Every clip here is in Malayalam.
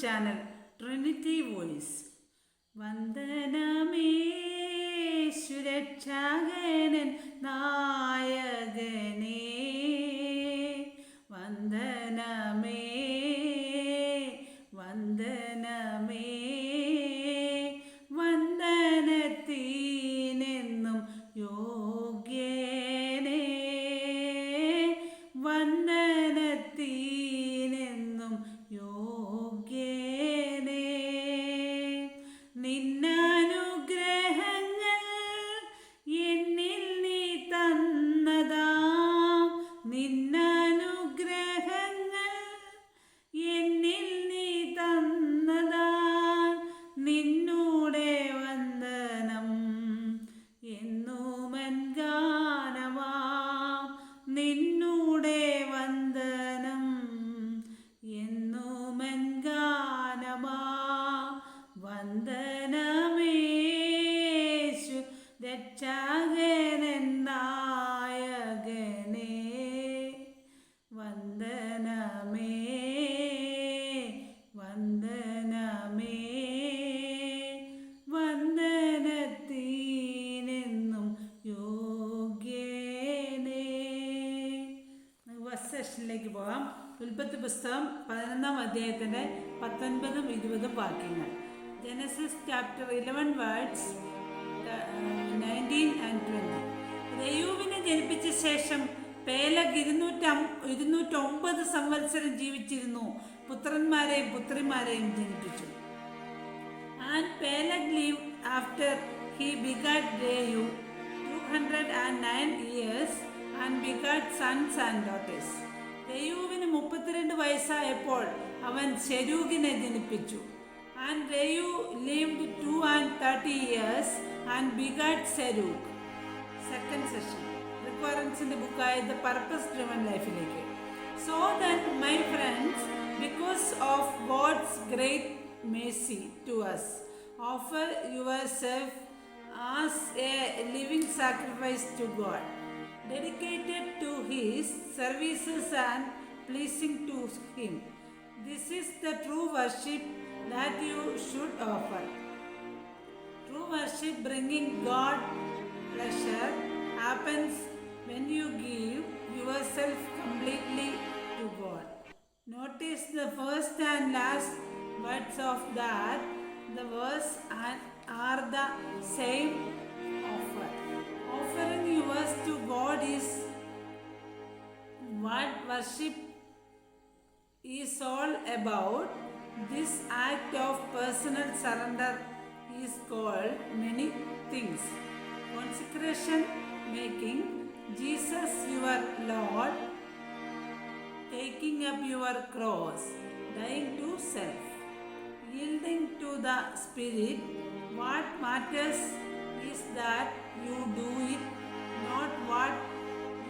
ചാനൽ ട്രിനിറ്റി വോയിസ് വന്ദനമേ സുരക്ഷാകനൻ നായകനേ അധ്യായത്തിന്റെ പത്തൊൻപതും ഇരുപതും വാക്യങ്ങൾ. Genesis chapter eleven words nineteen and twenty രയൂവിനെ ജനിപ്പിച്ച ശേഷം പേലഗ് ഇരുന്നൂറ്റം ഇരുന്നൂറ്റൊമ്പത് സംവത്സരം ജീവിച്ചിരുന്നു. പുത്രന്മാരെയും പുത്രിമാരെയും ജനിപ്പിച്ചു. And Peleg live after he begat Reu two hundred and nine years and begat sons and daughters രയൂവിന് മുപ്പത്തിരണ്ട് വയസ്സായപ്പോൾ അവൻ ശരൂകിനെ ജനിപ്പിച്ചു. And Reu lived two and thirty years and begat Serug second session റിക്വയറൻസിന്റെ ബുക്കായ ദ പർപ്പസ് ഡ്രിവൺ ലൈഫിലേക്ക് so that my friends because of God's great mercy to us. Offer yourself as a living sacrifice to God, dedicated to His services and pleasing to Him. This is the true worship that you should offer. True worship bringing God pleasure happens when you give yourself completely to God. Notice the first and last words of that. The verse are the same offer. Offering yours to God is what worship is all about. This act of personal surrender is called many things. Consecration making Jesus your Lord, taking up your cross, dying to self, yielding to the Spirit. What matters is that you do it, not what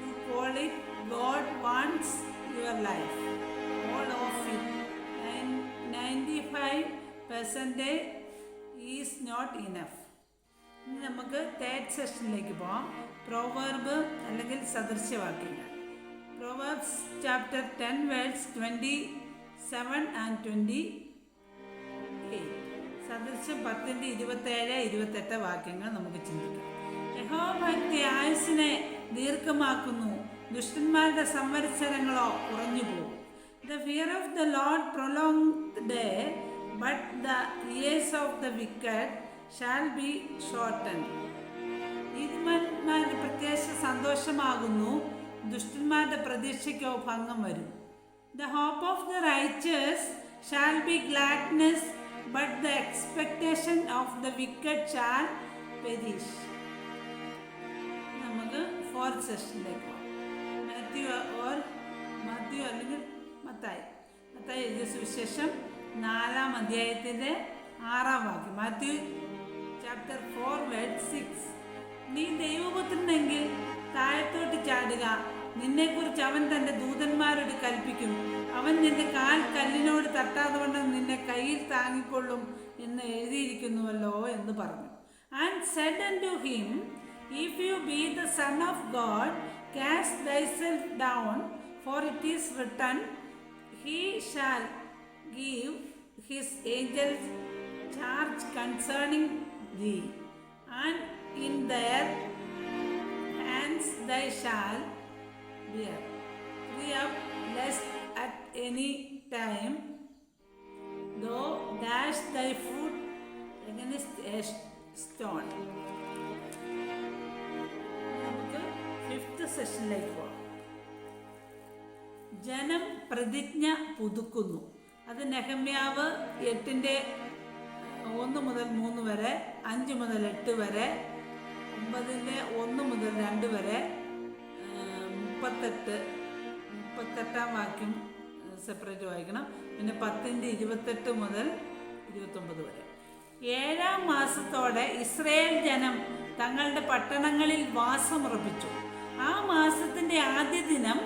you call it. God wants your life, 95 is not enough. ഇനി നമുക്ക് തേർഡ് സെഷനിലേക്ക് പോവാം. പ്രോവേർബ് അല്ലെങ്കിൽ സദൃശ്യവാക്യങ്ങൾ. Proverbs chapter ten words twenty seven and twenty സദൃശ്യം പത്തിന്റെ ഇരുപത്തേഴ് ഇരുപത്തെട്ട് വാക്യങ്ങൾ നമുക്ക് ചിന്തിക്കാം. യഹോഭക്തി ആയുസിനെ ദീർഘമാക്കുന്നു. ദുഷ്ടന്മാരുടെ സംവത്സരങ്ങളോ കുറഞ്ഞു പോകും the fear of the Lord prolong day but the years of the wicked shall be shortened. നീതിമാന്മാരുടെ പ്രത്യാശ സന്തോഷമാകുന്നു. ദുഷ്ടന്മാരുടെ പ്രതീക്ഷയ്ക്കോ ഭംഗം വരും. The hope of the righteous shall be gladness but the expectation of the wicked shall perish നമുക്ക് ഫോർത്ത് സെഷനിലേക്ക് മാത്യു ഓർ മാത്യു അല്ലെങ്കിൽ മത്തായി. മത്തായി എഴുതിയ സുവിശേഷം. നാലാം അധ്യായത്തിന്റെ ആറാം വാക്യം Matthew chapter four word six നീ ദൈവപുത്രനെങ്കിൽ താഴത്തോട്ട് ചാടുക. നിന്നെക്കുറിച്ച് അവൻ തന്റെ ദൂതന്മാരോട് കൽപ്പിക്കും അവൻ നിന്റെ കാൽ കല്ലിനോട് തട്ടാതെ കൊണ്ട് നിന്നെ കയ്യിൽ താങ്ങിക്കൊള്ളും എന്ന് എഴുതിയിരിക്കുന്നുവല്ലോ എന്ന് പറഞ്ഞു. And said and to him if you be the son of God cast thyself down for it is written he shall Give his angels charge concerning thee, and in their hands they shall bear thee up, lest at any time thou dash thy foot against a stone. നമുക്ക് ഫിഫ്ത്ത് സെഷനിലേക്ക് പോകാം ജനം പ്രതിജ്ഞ പുതുക്കുന്നു അത് നെഹമ്യാവ് എട്ടിന്റെ ഒന്ന് മുതൽ മൂന്ന് വരെ അഞ്ച് മുതൽ എട്ട് വരെ ഒമ്പതിന്റെ ഒന്ന് മുതൽ രണ്ട് വരെ മുപ്പത്തെട്ട് മുപ്പത്തെട്ടാം വാക്യം സെപ്പറേറ്റ് വായിക്കണം. പിന്നെ പത്തിന്റെ ഇരുപത്തെട്ട് മുതൽ ഇരുപത്തൊമ്പത് വരെ. ഏഴാം മാസത്തോടെ ഇസ്രയേൽ ജനം തങ്ങളുടെ പട്ടണങ്ങളിൽ വാസമുറപ്പിച്ചു. ആ മാസത്തിന്റെ ആദ്യ ദിനം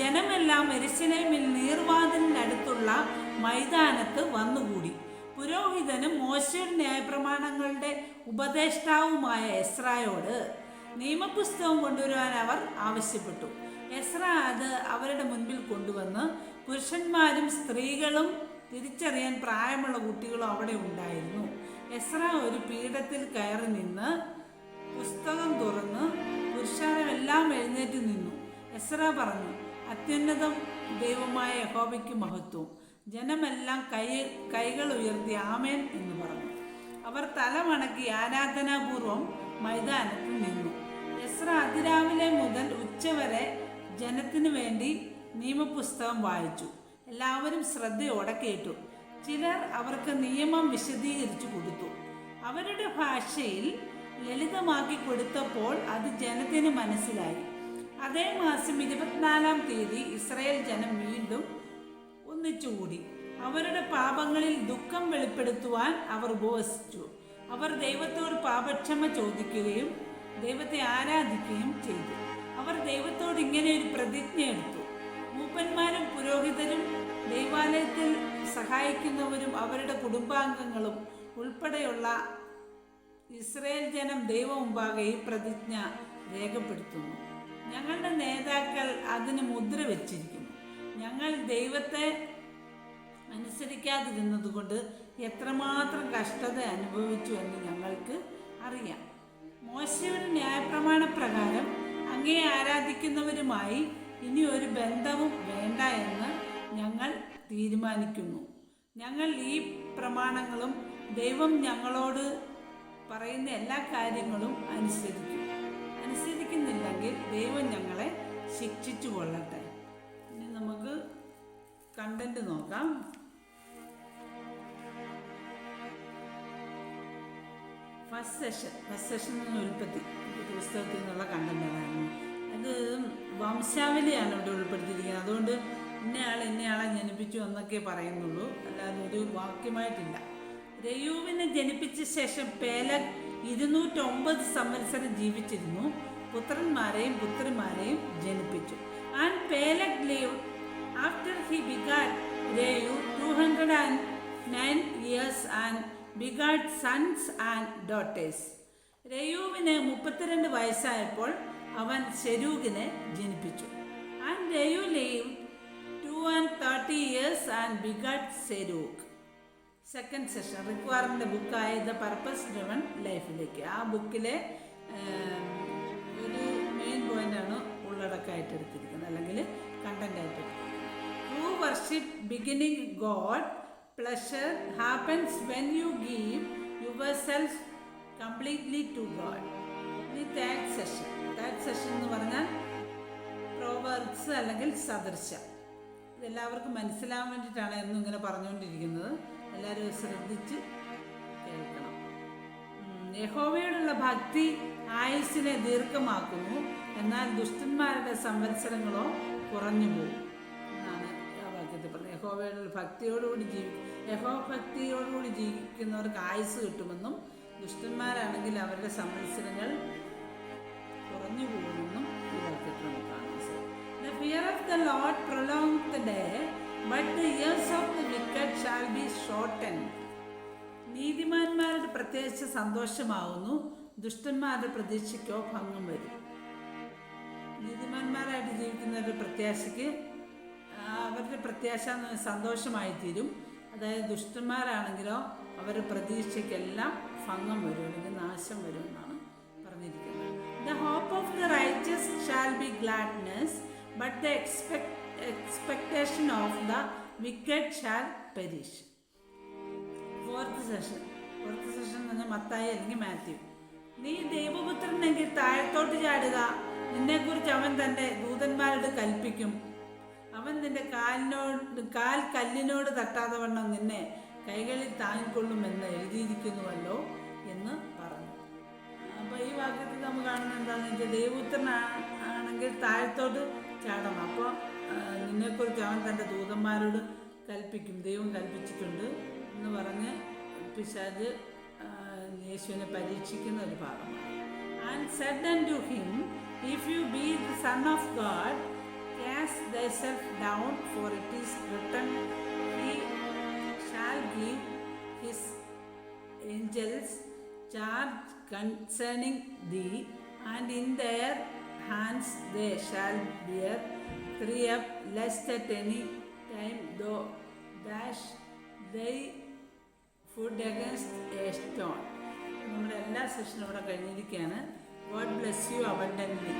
ജനമെല്ലാം എരിശിലേമിൽ നീർവാതിലിനടുത്തുള്ള മൈതാനത്ത് വന്നുകൂടി. പുരോഹിതനും മോശയുടെ ന്യായപ്രമാണങ്ങളുടെ ഉപദേഷ്ടാവുമായ എസ്രായോട് നിയമപുസ്തകം കൊണ്ടുവരുവാൻ അവർ ആവശ്യപ്പെട്ടു. എസ്ര അത് അവരുടെ മുൻപിൽ കൊണ്ടുവന്ന് പുരുഷന്മാരും സ്ത്രീകളും തിരിച്ചറിയാൻ പ്രായമുള്ള കുട്ടികളും അവിടെ ഉണ്ടായിരുന്നു. എസ്ര ഒരു പീഠത്തിൽ കയറി നിന്ന് പുസ്തകം തുറന്ന് പുരുഷാരമെല്ലാം എഴുന്നേറ്റ് നിന്നു. എസ്ര പറഞ്ഞു അത്യുന്നതം ദൈവമായ യഹോവയ്ക്ക് മഹത്വം. ജനമെല്ലാം കൈ കൈകൾ ഉയർത്തി ആമേൻ എന്ന് പറഞ്ഞു. അവർ തലമണക്കി ആരാധനാപൂർവം മൈതാനത്ത് നിന്നു. എസ്ര അതിരാവിലെ മുതൽ ഉച്ചവരെ ജനത്തിനു വേണ്ടി നിയമപുസ്തകം വായിച്ചു. എല്ലാവരും ശ്രദ്ധയോടെ കേട്ടു. ചിലർ അവർക്ക് നിയമം വിശദീകരിച്ചു കൊടുത്തു. അവരുടെ ഭാഷയിൽ ലളിതമാക്കി കൊടുത്തപ്പോൾ അത് ജനത്തിന് മനസ്സിലായി. അതേ മാസം ഇരുപത്തിനാലാം തീയതി ഇസ്രായേൽ ജനം വീണ്ടും ഒന്നിച്ചുകൂടി. അവരുടെ പാപങ്ങളിൽ ദുഃഖം വെളിപ്പെടുത്തുവാൻ അവർ ഉപവസിച്ചു. അവർ ദൈവത്തോട് പാപക്ഷമ ചോദിക്കുകയും ദൈവത്തെ ആരാധിക്കുകയും ചെയ്തു. അവർ ദൈവത്തോട് ഇങ്ങനെ ഒരു പ്രതിജ്ഞ എടുത്തു. മൂപ്പന്മാരും പുരോഹിതരും ദൈവാലയത്തിൽ സഹായിക്കുന്നവരും അവരുടെ കുടുംബാംഗങ്ങളും ഉൾപ്പെടെയുള്ള ഇസ്രയേൽ ജനം ദൈവമുമ്പാകെ ഈ പ്രതിജ്ഞ രേഖപ്പെടുത്തുന്നു. ഞങ്ങളുടെ നേതാക്കൾ അതിന് മുദ്ര വെച്ചിരിക്കുന്നു. ഞങ്ങൾ ദൈവത്തെ അനുസരിക്കാതിരുന്നതുകൊണ്ട് എത്രമാത്രം കഷ്ടത അനുഭവിച്ചു എന്ന് ഞങ്ങൾക്ക് അറിയാം. മോശയുടെ ന്യായപ്രമാണ പ്രകാരം അങ്ങേ ആരാധിക്കുന്നവരുമായി ഇനി ഒരു ബന്ധവും വേണ്ട എന്ന് ഞങ്ങൾ തീരുമാനിക്കുന്നു. ഞങ്ങൾ ഈ പ്രമാണങ്ങളും ദൈവം ഞങ്ങളോട് പറയുന്ന എല്ലാ കാര്യങ്ങളും അനുസരിക്കും. അനുസരിക്കുന്നില്ലെങ്കിൽ ദൈവം ഞങ്ങളെ ശിക്ഷിച്ചു കൊള്ളട്ടെ കണ്ടന്റ് നോക്കാം. ഫസ്റ്റ് സെഷൻ ഫസ്റ്റ് സെഷൻ എന്ന ഉൽപ്പത്തി പുസ്തകത്തിൽ നിന്നുള്ള കണ്ടന്റാണ് അത് വംശാവലിയാണ് ഇവിടെ ഉൾപ്പെടുത്തിയിരിക്കുന്നത്. അതുകൊണ്ട് ഇന്നയാൾ ഇന്നയാളെ ജനിപ്പിച്ചു എന്നൊക്കെ പറയുന്നുള്ളൂ. അല്ലാതെ ഒരു വാക്യമായിട്ടില്ല. രയൂവിനെ ജനിപ്പിച്ച ശേഷം പേല ഇരുന്നൂറ്റൊമ്പത് സംവത്സരം ജീവിച്ചിരുന്നു. പുത്രന്മാരെയും പുത്രിമാരെയും ജനിപ്പിച്ചു. And Peleg live after he begat Reu two hundred and nine sons and daughters രയൂവിന് മുപ്പത്തിരണ്ട് വയസ്സായപ്പോൾ അവൻ ശരൂകിനെ ജനിപ്പിച്ചു. And Reu live two and thirty years and begat Serug second session റിക്വയറിന്റെ ബുക്കായ ദ പർപ്പസ് ഡ്രിവൺ ലൈഫിലേക്ക് ആ ബുക്കിലെ ഒരു മെയിൻ പോയിന്റാണ് ഉള്ളടക്കമായിട്ട് എടുത്തിരിക്കുന്നത്. അല്ലെങ്കിൽ beginning God pleasure happens when you give your self completely to God ഇനി തേർഡ് സെഷൻ തേർഡ് സെഷൻ എന്ന് പറഞ്ഞാൽ പ്രോവർബ്സ് അല്ലെങ്കിൽ സദൃശം ഇതെല്ലാവർക്കും മനസ്സിലാവാൻ വേണ്ടിയിട്ടാണ് എന്നും ഇങ്ങനെ പറഞ്ഞുകൊണ്ടിരിക്കുന്നത്. എല്ലാവരും ശ്രദ്ധിച്ച് കേൾക്കണം. യഹോവയോടുള്ള ഭക്തി ആയുസ്സിനെ ദീർഘമാക്കുന്നു. എന്നാൽ ദുഷ്ടന്മാരുടെ സംവത്സരങ്ങളോ കുറഞ്ഞു പോകും യഹോവയോടുള്ള ഭക്തിയോടുകൂടി ജീവി യഹോ ഭക്തിയോടുകൂടി ജീവിക്കുന്നവർക്ക് ആയുസ് കിട്ടുമെന്നും ദുഷ്ടന്മാരാണെങ്കിൽ അവരുടെ സംവത്സരങ്ങൾ കുറഞ്ഞു പോകുമെന്നും വാക്യത്തിൽ നമുക്ക് The Lord prolong the day, but the years of the wicked shall be shortened. നീതിമാന്മാരുടെ പ്രത്യേകിച്ച് സന്തോഷമാവുന്നു ദുഷ്ടന്മാരുടെ പ്രതീക്ഷയ്ക്കോ ഭംഗം വരും. നീതിമാന്മാരായിട്ട് ജീവിക്കുന്നവരുടെ പ്രത്യാശയ്ക്ക് അവരുടെ പ്രത്യാശ സന്തോഷമായി തീരും അതായത് ദുഷ്ടന്മാരാണെങ്കിലോ അവരുടെ പ്രതീക്ഷയ്ക്കെല്ലാം ഭംഗം വരും അല്ലെങ്കിൽ നാശം വരും എന്നാണ് പറഞ്ഞിരിക്കുന്നത്. The hope of the righteous shall be gladness but the expect expectation of the wicked shall perish fourth session fourth session എന്ന് മത്തായി അല്ലെങ്കിൽ മാത്യു. നീ ദൈവപുത്രനെങ്കിൽ താഴത്തോട്ട് ചാടുക. നിന്നെക്കുറിച്ച് അവൻ തന്റെ ദൂതന്മാരോട് കൽപ്പിക്കും. അവൻ നിന്റെ കാലിനോട് കാൽ കല്ലിനോട് തട്ടാതെ വണ്ണം നിന്നെ കൈകളിൽ താങ്ങിക്കൊള്ളുമെന്ന് എഴുതിയിരിക്കുന്നുവല്ലോ എന്ന് പറഞ്ഞു. അപ്പോൾ ഈ വാക്യത്തിൽ നമ്മൾ കാണുന്നത് എന്താണെന്ന് വെച്ചാൽ ദൈവപുത്രൻ ആണെങ്കിൽ താഴത്തോട്ട് ചാടണം. അപ്പോൾ നിന്നെക്കുറിച്ച് അവൻ തന്റെ ദൂതന്മാരോട് കൽപ്പിക്കും ദൈവം കൽപ്പിച്ചിട്ടുണ്ട് എന്ന് പറഞ്ഞ് പിശാജ് യേശുവിനെ പരീക്ഷിക്കുന്ന ഒരു ഭാഗമാണ് and said and to him if you be the son of God cast thyself down for it is written he shall give his angels charge concerning thee and in their hands they shall bear thee up lest at any time thou dash thy foot against a stone നമ്മുടെ എല്ലാ സെഷനും ഇവിടെ കഴിഞ്ഞിരിക്കുകയാണ് ഗോഡ് ബ്ലെസ് യു അബൻഡൻ്റ്ലി